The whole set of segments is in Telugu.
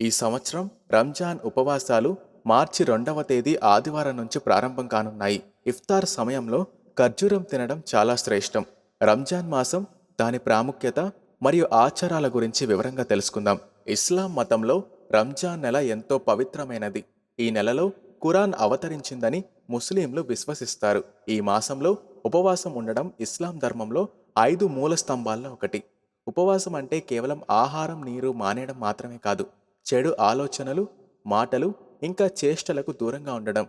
ఈ సంవత్సరం రంజాన్ ఉపవాసాలు మార్చి రెండవ తేదీ ఆదివారం నుంచి ప్రారంభం కానున్నాయి. ఇఫ్తార్ సమయంలో ఖర్జూరం తినడం చాలా శ్రేష్టం. రంజాన్ మాసం దాని ప్రాముఖ్యత మరియు ఆచారాల గురించి వివరంగా తెలుసుకుందాం. ఇస్లాం మతంలో రంజాన్ నెల ఎంతో పవిత్రమైనది. ఈ నెలలో ఖురాన్ అవతరించిందని ముస్లింలు విశ్వసిస్తారు. ఈ మాసంలో ఉపవాసం ఉండడం ఇస్లాం ధర్మంలో ఐదు మూల స్తంభాల్లో ఒకటి. ఉపవాసం అంటే కేవలం ఆహారం నీరు మానేయడం మాత్రమే కాదు. చెడు ఆలోచనలు మాటలు ఇంకా చేష్టలకు దూరంగా ఉండడం.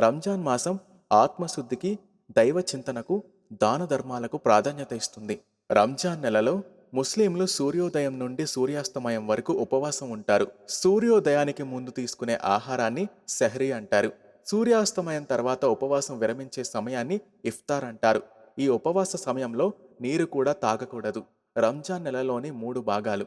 రంజాన్ మాసం ఆత్మశుద్ధికి దైవ చింతనకు దాన ధర్మాలకు ప్రాధాన్యత ఇస్తుంది. రంజాన్ నెలలో ముస్లింలు సూర్యోదయం నుండి సూర్యాస్తమయం వరకు ఉపవాసం ఉంటారు. సూర్యోదయానికి ముందు తీసుకునే ఆహారాన్ని సెహరీ అంటారు. సూర్యాస్తమయం తర్వాత ఉపవాసం విరమించే సమయాన్ని ఇఫ్తార్ అంటారు. ఈ ఉపవాస సమయంలో నీరు కూడా తాగకూడదు. రంజాన్ నెలలోని మూడు భాగాలు.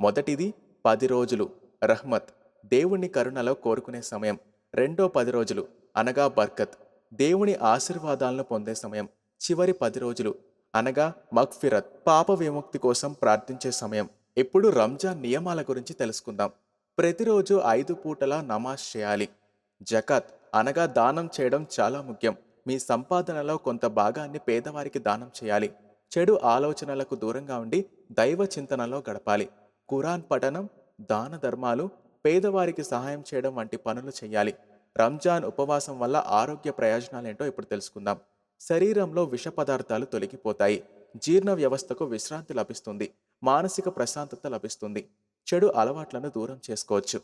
మొదటిది పది రోజులు. రహ్మత్ దేవుని కరుణలో కోరుకునే సమయం. రెండో పది రోజులు. అనగా బర్కత్. దేవుని ఆశీర్వాదాలను పొందే సమయం. చివరి పది రోజులు. అనగా మగ్ఫిరత్. పాప విముక్తి కోసం ప్రార్థించే సమయం. ఇప్పుడు రంజాన్ నియమాల గురించి తెలుసుకుందాం. ప్రతిరోజు ఐదు పూటల నమాజ్ చేయాలి. జకాత్. అనగా దానం చేయడం చాలా ముఖ్యం. మీ సంపాదనలో కొంత భాగాన్ని పేదవారికి దానం చేయాలి. చెడు ఆలోచనలకు దూరంగా ఉండి దైవ చింతనలో గడపాలి. ఖురాన్ పఠనం దాన ధర్మాలు పేదవారికి సహాయం చేయడం వంటి పనులు చేయాలి. రంజాన్ ఉపవాసం వల్ల ఆరోగ్య ప్రయోజనాలేంటో ఇప్పుడు తెలుసుకుందాం. శరీరంలో విష పదార్థాలు తొలగిపోతాయి. జీర్ణ వ్యవస్థకు విశ్రాంతి లభిస్తుంది. మానసిక ప్రశాంతత లభిస్తుంది. చెడు అలవాట్లను దూరం చేసుకోవచ్చు.